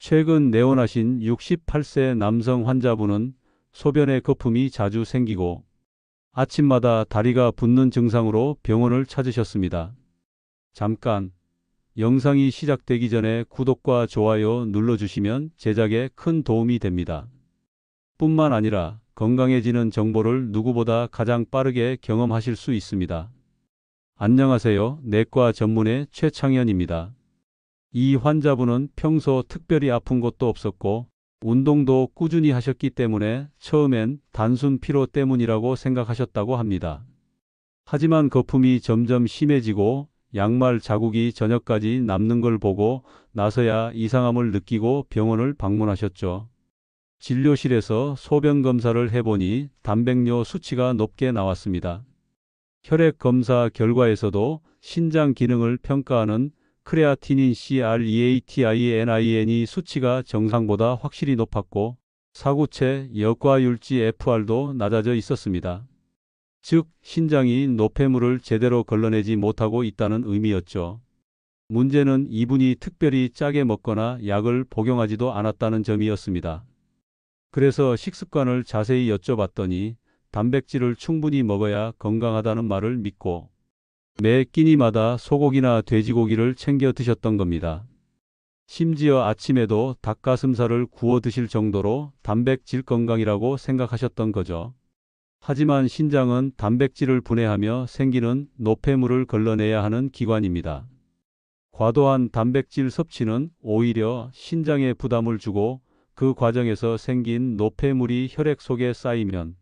최근 내원하신 68세 남성 환자분은 소변에 거품이 자주 생기고 아침마다 다리가 붓는 증상으로 병원을 찾으셨습니다. 잠깐 영상이 시작되기 전에 구독과 좋아요 눌러주시면 제작에 큰 도움이 됩니다. 뿐만 아니라 건강해지는 정보를 누구보다 가장 빠르게 경험하실 수 있습니다. 안녕하세요. 내과 전문의 최창현입니다. 이 환자분은 평소 특별히 아픈 것도 없었고 운동도 꾸준히 하셨기 때문에 처음엔 단순 피로 때문이라고 생각하셨다고 합니다. 하지만 거품이 점점 심해지고 양말 자국이 저녁까지 남는 걸 보고 나서야 이상함을 느끼고 병원을 방문하셨죠. 진료실에서 소변 검사를 해보니 단백뇨 수치가 높게 나왔습니다. 혈액 검사 결과에서도 신장 기능을 평가하는 크레아티닌 CREATININ이 수치가 정상보다 확실히 높았고 사구체 역과율지 FR도 낮아져 있었습니다. 즉, 신장이 노폐물을 제대로 걸러내지 못하고 있다는 의미였죠. 문제는 이분이 특별히 짜게 먹거나 약을 복용하지도 않았다는 점이었습니다. 그래서 식습관을 자세히 여쭤봤더니 단백질을 충분히 먹어야 건강하다는 말을 믿고 매 끼니마다 소고기나 돼지고기를 챙겨 드셨던 겁니다. 심지어 아침에도 닭가슴살을 구워 드실 정도로 단백질 건강이라고 생각하셨던 거죠. 하지만 신장은 단백질을 분해하며 생기는 노폐물을 걸러내야 하는 기관입니다. 과도한 단백질 섭취는 오히려 신장에 부담을 주고 그 과정에서 생긴 노폐물이 혈액 속에 쌓이면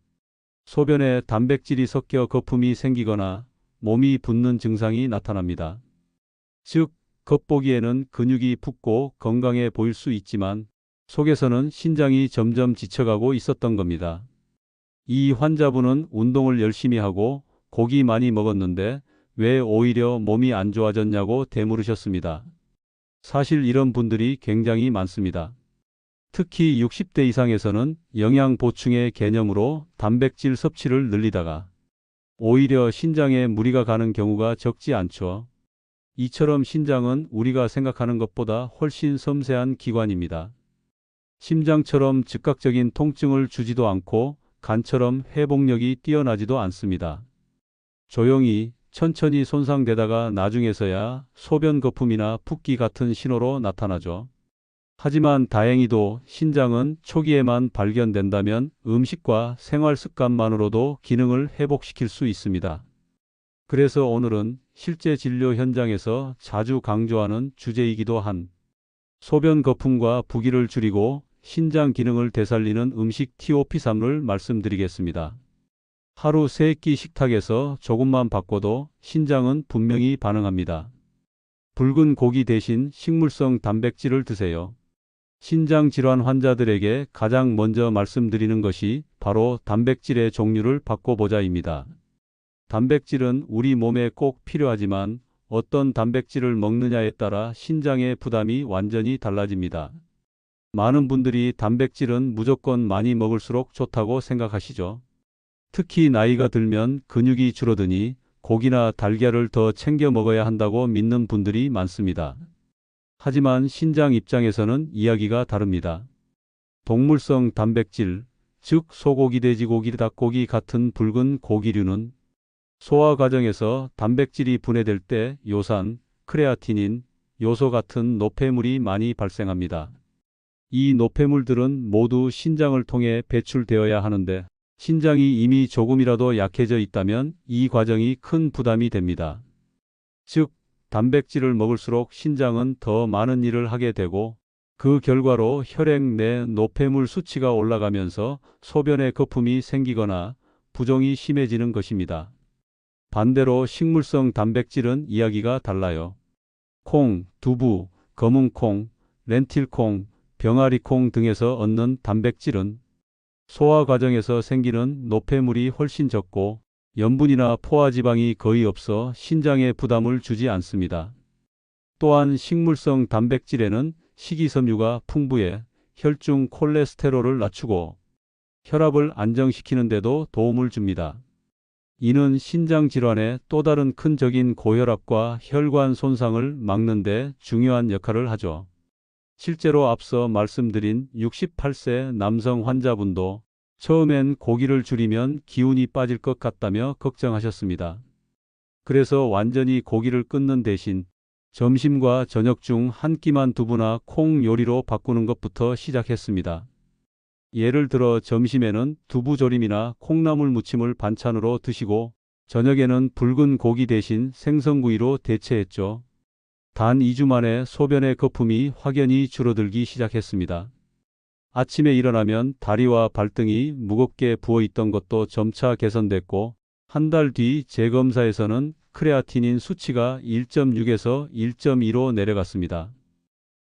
소변에 단백질이 섞여 거품이 생기거나 몸이 붓는 증상이 나타납니다. 즉, 겉보기에는 근육이 붓고 건강해 보일 수 있지만 속에서는 신장이 점점 지쳐가고 있었던 겁니다. 이 환자분은 운동을 열심히 하고 고기 많이 먹었는데 왜 오히려 몸이 안 좋아졌냐고 되물으셨습니다. 사실 이런 분들이 굉장히 많습니다. 특히 60대 이상에서는 영양 보충의 개념으로 단백질 섭취를 늘리다가 오히려 신장에 무리가 가는 경우가 적지 않죠. 이처럼 신장은 우리가 생각하는 것보다 훨씬 섬세한 기관입니다. 심장처럼 즉각적인 통증을 주지도 않고 간처럼 회복력이 뛰어나지도 않습니다. 조용히 천천히 손상되다가 나중에서야 소변 거품이나 붓기 같은 신호로 나타나죠. 하지만 다행히도 신장은 초기에만 발견된다면 음식과 생활 습관만으로도 기능을 회복시킬 수 있습니다. 그래서 오늘은 실제 진료 현장에서 자주 강조하는 주제이기도 한 소변 거품과 부기를 줄이고 신장 기능을 되살리는 음식 TOP3을 말씀드리겠습니다. 하루 3끼 식탁에서 조금만 바꿔도 신장은 분명히 반응합니다. 붉은 고기 대신 식물성 단백질을 드세요. 신장 질환 환자들에게 가장 먼저 말씀드리는 것이 바로 단백질의 종류를 바꿔보자입니다. 단백질은 우리 몸에 꼭 필요하지만 어떤 단백질을 먹느냐에 따라 신장의 부담이 완전히 달라집니다. 많은 분들이 단백질은 무조건 많이 먹을수록 좋다고 생각하시죠. 특히 나이가 들면 근육이 줄어드니 고기나 달걀을 더 챙겨 먹어야 한다고 믿는 분들이 많습니다. 하지만 신장 입장에서는 이야기가 다릅니다. 동물성 단백질, 즉 소고기, 돼지고기, 닭고기 같은 붉은 고기류는 소화 과정에서 단백질이 분해될 때 요산, 크레아티닌, 요소 같은 노폐물이 많이 발생합니다. 이 노폐물들은 모두 신장을 통해 배출되어야 하는데 신장이 이미 조금이라도 약해져 있다면 이 과정이 큰 부담이 됩니다. 즉, 단백질을 먹을수록 신장은 더 많은 일을 하게 되고 그 결과로 혈액 내 노폐물 수치가 올라가면서 소변에 거품이 생기거나 부종이 심해지는 것입니다. 반대로 식물성 단백질은 이야기가 달라요. 콩, 두부, 검은콩, 렌틸콩, 병아리콩 등에서 얻는 단백질은 소화 과정에서 생기는 노폐물이 훨씬 적고 염분이나 포화지방이 거의 없어 신장에 부담을 주지 않습니다. 또한 식물성 단백질에는 식이섬유가 풍부해 혈중 콜레스테롤을 낮추고 혈압을 안정시키는 데도 도움을 줍니다. 이는 신장 질환의 또 다른 큰 적인 고혈압과 혈관 손상을 막는 데 중요한 역할을 하죠. 실제로 앞서 말씀드린 68세 남성 환자분도 처음엔 고기를 줄이면 기운이 빠질 것 같다며 걱정하셨습니다. 그래서 완전히 고기를 끊는 대신 점심과 저녁 중 한 끼만 두부나 콩 요리로 바꾸는 것부터 시작했습니다. 예를 들어 점심에는 두부조림이나 콩나물 무침을 반찬으로 드시고 저녁에는 붉은 고기 대신 생선구이로 대체했죠. 단 2주 만에 소변의 거품이 확연히 줄어들기 시작했습니다. 아침에 일어나면 다리와 발등이 무겁게 부어 있던 것도 점차 개선됐고 한 달 뒤 재검사에서는 크레아티닌 수치가 1.6에서 1.2로 내려갔습니다.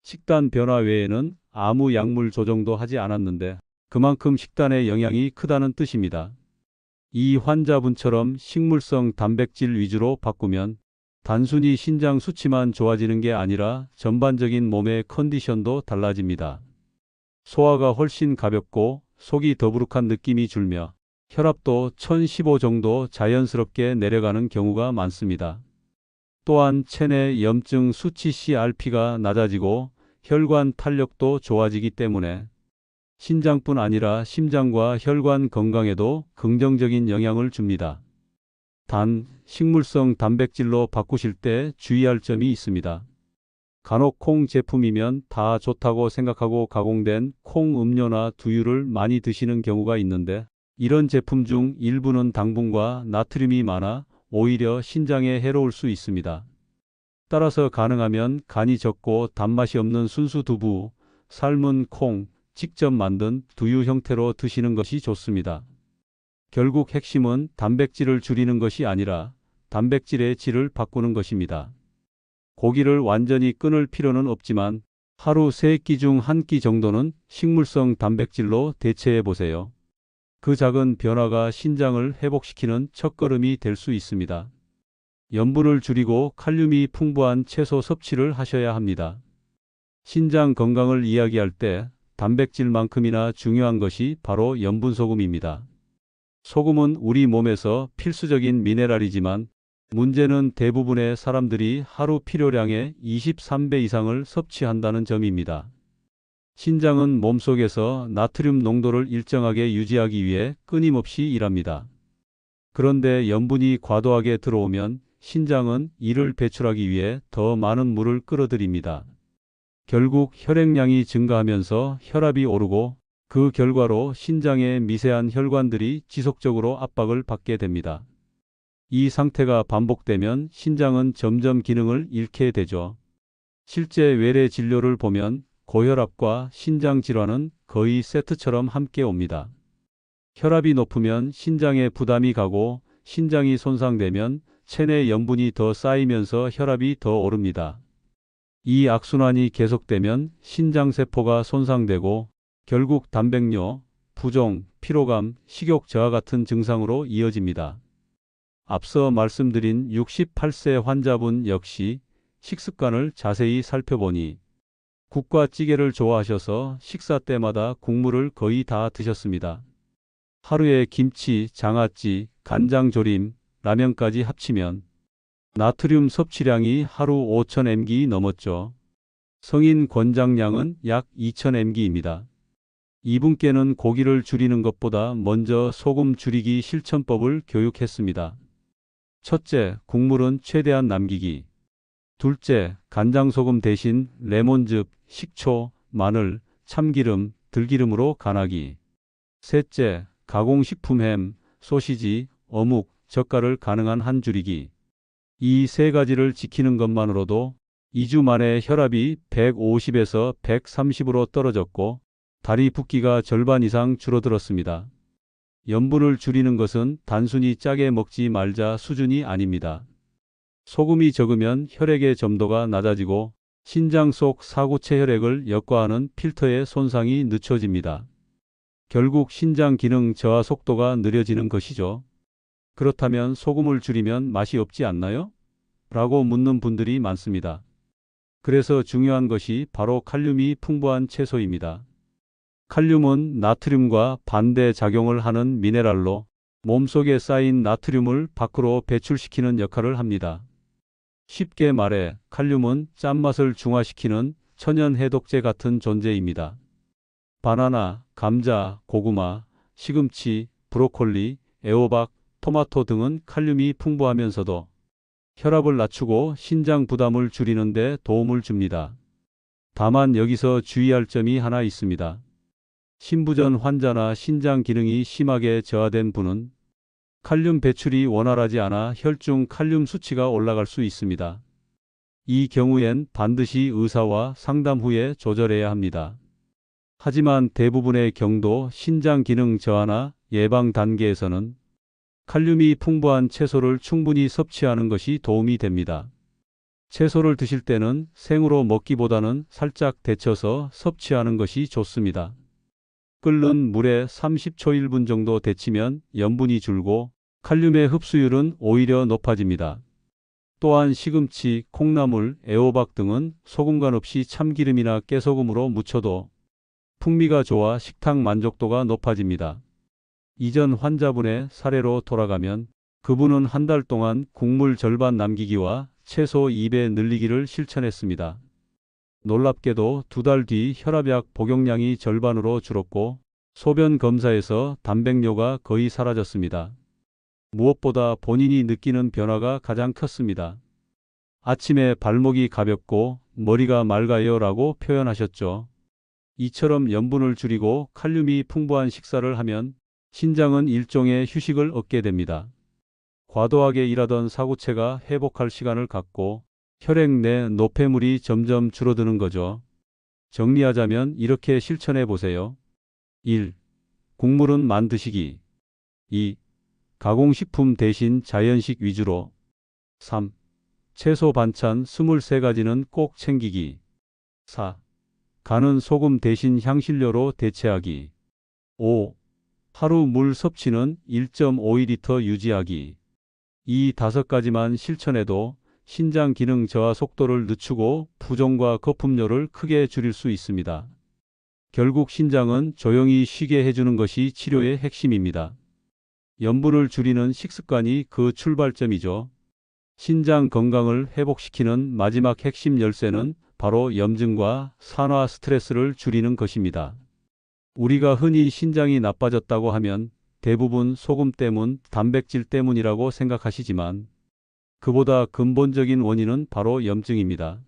식단 변화 외에는 아무 약물 조정도 하지 않았는데 그만큼 식단의 영향이 크다는 뜻입니다. 이 환자분처럼 식물성 단백질 위주로 바꾸면 단순히 신장 수치만 좋아지는 게 아니라 전반적인 몸의 컨디션도 달라집니다. 소화가 훨씬 가볍고 속이 더부룩한 느낌이 줄며 혈압도 1015 정도 자연스럽게 내려가는 경우가 많습니다. 또한 체내 염증 수치 CRP가 낮아지고 혈관 탄력도 좋아지기 때문에 신장뿐 아니라 심장과 혈관 건강에도 긍정적인 영향을 줍니다. 단, 식물성 단백질로 바꾸실 때 주의할 점이 있습니다. 간혹 콩 제품이면 다 좋다고 생각하고 가공된 콩 음료나 두유를 많이 드시는 경우가 있는데 이런 제품 중 일부는 당분과 나트륨이 많아 오히려 신장에 해로울 수 있습니다. 따라서 가능하면 간이 적고 단맛이 없는 순수 두부, 삶은 콩, 직접 만든 두유 형태로 드시는 것이 좋습니다. 결국 핵심은 단백질을 줄이는 것이 아니라 단백질의 질을 바꾸는 것입니다. 고기를 완전히 끊을 필요는 없지만 하루 3끼 중 1끼 정도는 식물성 단백질로 대체해 보세요. 그 작은 변화가 신장을 회복시키는 첫걸음이 될 수 있습니다. 염분을 줄이고 칼륨이 풍부한 채소 섭취를 하셔야 합니다. 신장 건강을 이야기할 때 단백질만큼이나 중요한 것이 바로 염분 소금입니다. 소금은 우리 몸에서 필수적인 미네랄이지만 문제는 대부분의 사람들이 하루 필요량의 23배 이상을 섭취한다는 점입니다. 신장은 몸속에서 나트륨 농도를 일정하게 유지하기 위해 끊임없이 일합니다. 그런데 염분이 과도하게 들어오면 신장은 이를 배출하기 위해 더 많은 물을 끌어들입니다. 결국 혈액량이 증가하면서 혈압이 오르고 그 결과로 신장의 미세한 혈관들이 지속적으로 압박을 받게 됩니다. 이 상태가 반복되면 신장은 점점 기능을 잃게 되죠. 실제 외래 진료를 보면 고혈압과 신장 질환은 거의 세트처럼 함께 옵니다. 혈압이 높으면 신장에 부담이 가고 신장이 손상되면 체내 염분이 더 쌓이면서 혈압이 더 오릅니다. 이 악순환이 계속되면 신장세포가 손상되고 결국 단백뇨, 부종, 피로감, 식욕 저하 같은 증상으로 이어집니다. 앞서 말씀드린 68세 환자분 역시 식습관을 자세히 살펴보니 국과 찌개를 좋아하셔서 식사 때마다 국물을 거의 다 드셨습니다. 하루에 김치, 장아찌, 간장조림, 라면까지 합치면 나트륨 섭취량이 하루 5,000mg 넘었죠. 성인 권장량은 약 2,000mg입니다. 이분께는 고기를 줄이는 것보다 먼저 소금 줄이기 실천법을 교육했습니다. 첫째, 국물은 최대한 남기기. 둘째, 간장소금 대신 레몬즙, 식초, 마늘, 참기름, 들기름으로 간하기. 셋째, 가공식품 햄, 소시지, 어묵, 젓갈을 가능한 한 줄이기. 이 세 가지를 지키는 것만으로도 2주 만에 혈압이 150에서 130으로 떨어졌고 다리 붓기가 절반 이상 줄어들었습니다. 염분을 줄이는 것은 단순히 짜게 먹지 말자 수준이 아닙니다. 소금이 적으면 혈액의 점도가 낮아지고 신장 속 사구체 혈액을 역과하는 필터의 손상이 늦춰집니다. 결국 신장 기능 저하 속도가 느려지는 것이죠. 그렇다면 소금을 줄이면 맛이 없지 않나요? 라고 묻는 분들이 많습니다. 그래서 중요한 것이 바로 칼륨이 풍부한 채소입니다. 칼륨은 나트륨과 반대 작용을 하는 미네랄로 몸속에 쌓인 나트륨을 밖으로 배출시키는 역할을 합니다. 쉽게 말해 칼륨은 짠맛을 중화시키는 천연 해독제 같은 존재입니다. 바나나, 감자, 고구마, 시금치, 브로콜리, 애호박, 토마토 등은 칼륨이 풍부하면서도 혈압을 낮추고 신장 부담을 줄이는 데 도움을 줍니다. 다만 여기서 주의할 점이 하나 있습니다. 신부전 환자나 신장 기능이 심하게 저하된 분은 칼륨 배출이 원활하지 않아 혈중 칼륨 수치가 올라갈 수 있습니다. 이 경우엔 반드시 의사와 상담 후에 조절해야 합니다. 하지만 대부분의 경도 신장 기능 저하나 예방 단계에서는 칼륨이 풍부한 채소를 충분히 섭취하는 것이 도움이 됩니다. 채소를 드실 때는 생으로 먹기보다는 살짝 데쳐서 섭취하는 것이 좋습니다. 끓는 물에 30초 1분 정도 데치면 염분이 줄고 칼륨의 흡수율은 오히려 높아집니다. 또한 시금치, 콩나물, 애호박 등은 소금간 없이 참기름이나 깨소금으로 무쳐도 풍미가 좋아 식탁 만족도가 높아집니다. 이전 환자분의 사례로 돌아가면 그분은 한 달 동안 국물 절반 남기기와 채소 2배 늘리기를 실천했습니다. 놀랍게도 두 달 뒤 혈압약 복용량이 절반으로 줄었고 소변 검사에서 단백뇨가 거의 사라졌습니다. 무엇보다 본인이 느끼는 변화가 가장 컸습니다. 아침에 발목이 가볍고 머리가 맑아요 라고 표현하셨죠. 이처럼 염분을 줄이고 칼륨이 풍부한 식사를 하면 신장은 일종의 휴식을 얻게 됩니다. 과도하게 일하던 사구체가 회복할 시간을 갖고 혈액 내 노폐물이 점점 줄어드는 거죠. 정리하자면 이렇게 실천해 보세요. 1. 국물은 만드시기. 2. 가공식품 대신 자연식 위주로. 3. 채소 반찬 23가지는 꼭 챙기기. 4. 간은 소금 대신 향신료로 대체하기. 5. 하루 물 섭취는 1.5리터 유지하기. 이 다섯 가지만 실천해도 신장 기능 저하 속도를 늦추고 부종과 거품료를 크게 줄일 수 있습니다. 결국 신장은 조용히 쉬게 해주는 것이 치료의 핵심입니다. 염분을 줄이는 식습관이 그 출발점이죠. 신장 건강을 회복시키는 마지막 핵심 열쇠는 바로 염증과 산화 스트레스를 줄이는 것입니다. 우리가 흔히 신장이 나빠졌다고 하면 대부분 소금 때문, 단백질 때문이라고 생각하시지만 그보다 근본적인 원인은 바로 염증입니다.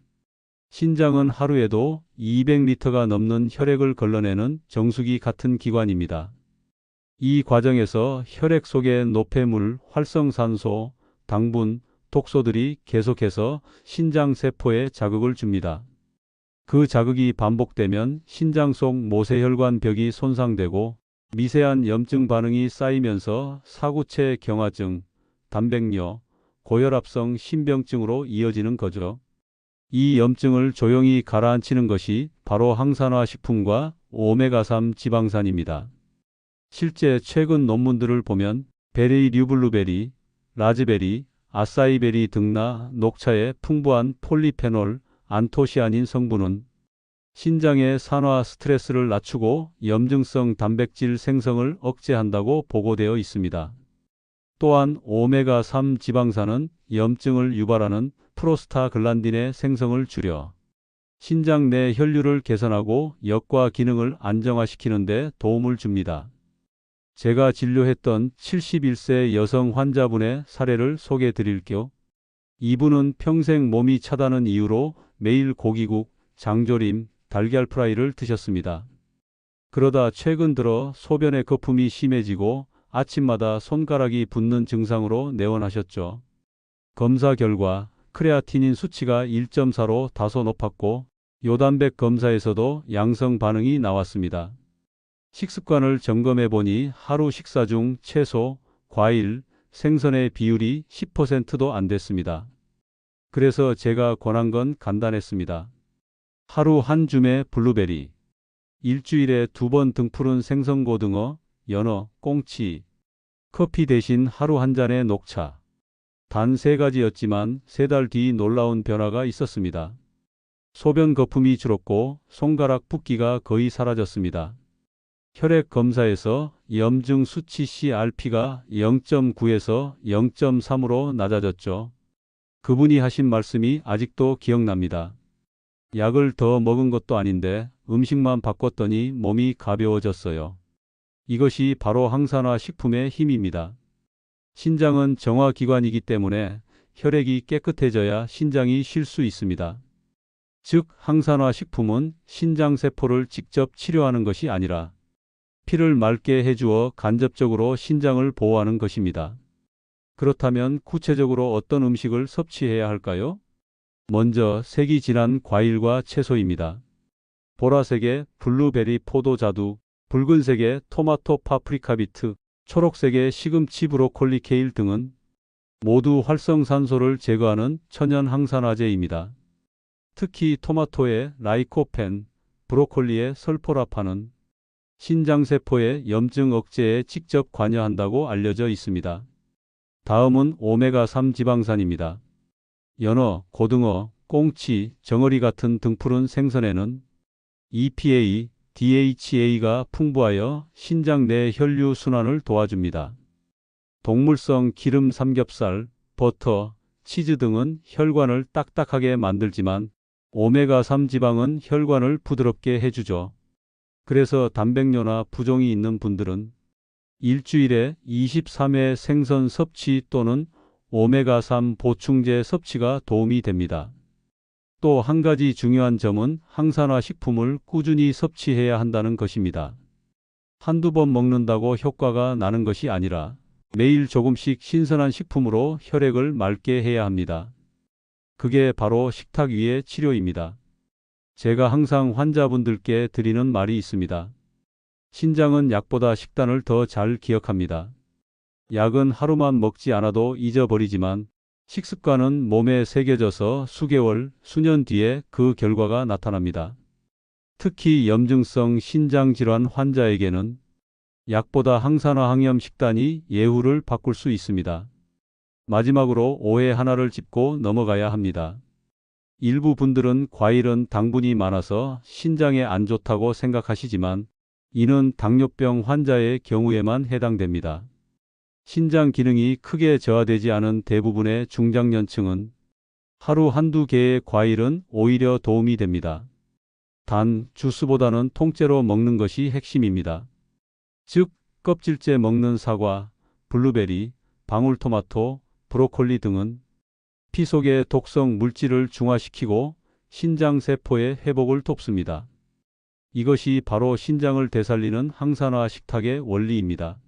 신장은 하루에도 200리터가 넘는 혈액을 걸러내는 정수기 같은 기관입니다. 이 과정에서 혈액 속의 노폐물, 활성산소, 당분, 독소들이 계속해서 신장 세포에 자극을 줍니다. 그 자극이 반복되면 신장 속 모세혈관 벽이 손상되고 미세한 염증 반응이 쌓이면서 사구체 경화증, 단백뇨, 고혈압성 신병증으로 이어지는 거죠. 이 염증을 조용히 가라앉히는 것이 바로 항산화 식품과 오메가3 지방산입니다. 실제 최근 논문들을 보면 베리 류블루베리, 라즈베리, 아사이베리 등나 녹차의 풍부한 폴리페놀, 안토시아닌 성분은 신장의 산화 스트레스를 낮추고 염증성 단백질 생성을 억제한다고 보고되어 있습니다. 또한 오메가3 지방산은 염증을 유발하는 프로스타글란딘의 생성을 줄여 신장 내 혈류를 개선하고 역과 기능을 안정화시키는 데 도움을 줍니다. 제가 진료했던 71세 여성 환자분의 사례를 소개해 드릴게요. 이분은 평생 몸이 차다는 이유로 매일 고기국, 장조림, 달걀 프라이를 드셨습니다. 그러다 최근 들어 소변의 거품이 심해지고 아침마다 손가락이 붓는 증상으로 내원하셨죠. 검사 결과 크레아티닌 수치가 1.4로 다소 높았고 요단백 검사에서도 양성 반응이 나왔습니다. 식습관을 점검해 보니 하루 식사 중 채소, 과일, 생선의 비율이 10%도 안 됐습니다. 그래서 제가 권한 건 간단했습니다. 하루 한 줌의 블루베리, 일주일에 두 번 등푸른 생선고등어, 연어, 꽁치, 커피 대신 하루 한 잔의 녹차. 단 세 가지였지만 세 달 뒤 놀라운 변화가 있었습니다. 소변 거품이 줄었고 손가락 붓기가 거의 사라졌습니다. 혈액 검사에서 염증 수치 CRP가 0.9에서 0.3으로 낮아졌죠. 그분이 하신 말씀이 아직도 기억납니다. 약을 더 먹은 것도 아닌데 음식만 바꿨더니 몸이 가벼워졌어요. 이것이 바로 항산화 식품의 힘입니다. 신장은 정화기관이기 때문에 혈액이 깨끗해져야 신장이 쉴 수 있습니다. 즉, 항산화 식품은 신장세포를 직접 치료하는 것이 아니라 피를 맑게 해주어 간접적으로 신장을 보호하는 것입니다. 그렇다면 구체적으로 어떤 음식을 섭취해야 할까요? 먼저 색이 진한 과일과 채소입니다. 보라색의 블루베리 포도자두, 붉은색의 토마토 파프리카 비트, 초록색의 시금치 브로콜리 케일 등은 모두 활성산소를 제거하는 천연 항산화제입니다. 특히 토마토의 라이코펜, 브로콜리의 설포라파는 신장세포의 염증 억제에 직접 관여한다고 알려져 있습니다. 다음은 오메가3 지방산입니다. 연어, 고등어, 꽁치, 정어리 같은 등푸른 생선에는 EPA, DHA가 풍부하여 신장 내 혈류 순환을 도와줍니다. 동물성 기름 삼겹살, 버터, 치즈 등은 혈관을 딱딱하게 만들지만 오메가3 지방은 혈관을 부드럽게 해주죠. 그래서 단백뇨나 부종이 있는 분들은 일주일에 23회 생선 섭취 또는 오메가3 보충제 섭취가 도움이 됩니다. 또 한 가지 중요한 점은 항산화 식품을 꾸준히 섭취해야 한다는 것입니다. 한두 번 먹는다고 효과가 나는 것이 아니라 매일 조금씩 신선한 식품으로 혈액을 맑게 해야 합니다. 그게 바로 식탁 위의 치료입니다. 제가 항상 환자분들께 드리는 말이 있습니다. 신장은 약보다 식단을 더 잘 기억합니다. 약은 하루만 먹지 않아도 잊어버리지만 식습관은 몸에 새겨져서 수개월, 수년 뒤에 그 결과가 나타납니다. 특히 염증성 신장질환 환자에게는 약보다 항산화 항염 식단이 예후를 바꿀 수 있습니다. 마지막으로 오해 하나를 짚고 넘어가야 합니다. 일부 분들은 과일은 당분이 많아서 신장에 안 좋다고 생각하시지만 이는 당뇨병 환자의 경우에만 해당됩니다. 신장 기능이 크게 저하되지 않은 대부분의 중장년층은 하루 한두 개의 과일은 오히려 도움이 됩니다. 단, 주스보다는 통째로 먹는 것이 핵심입니다. 즉, 껍질째 먹는 사과, 블루베리, 방울토마토, 브로콜리 등은 피 속의 독성 물질을 중화시키고 신장 세포의 회복을 돕습니다. 이것이 바로 신장을 되살리는 항산화 식탁의 원리입니다.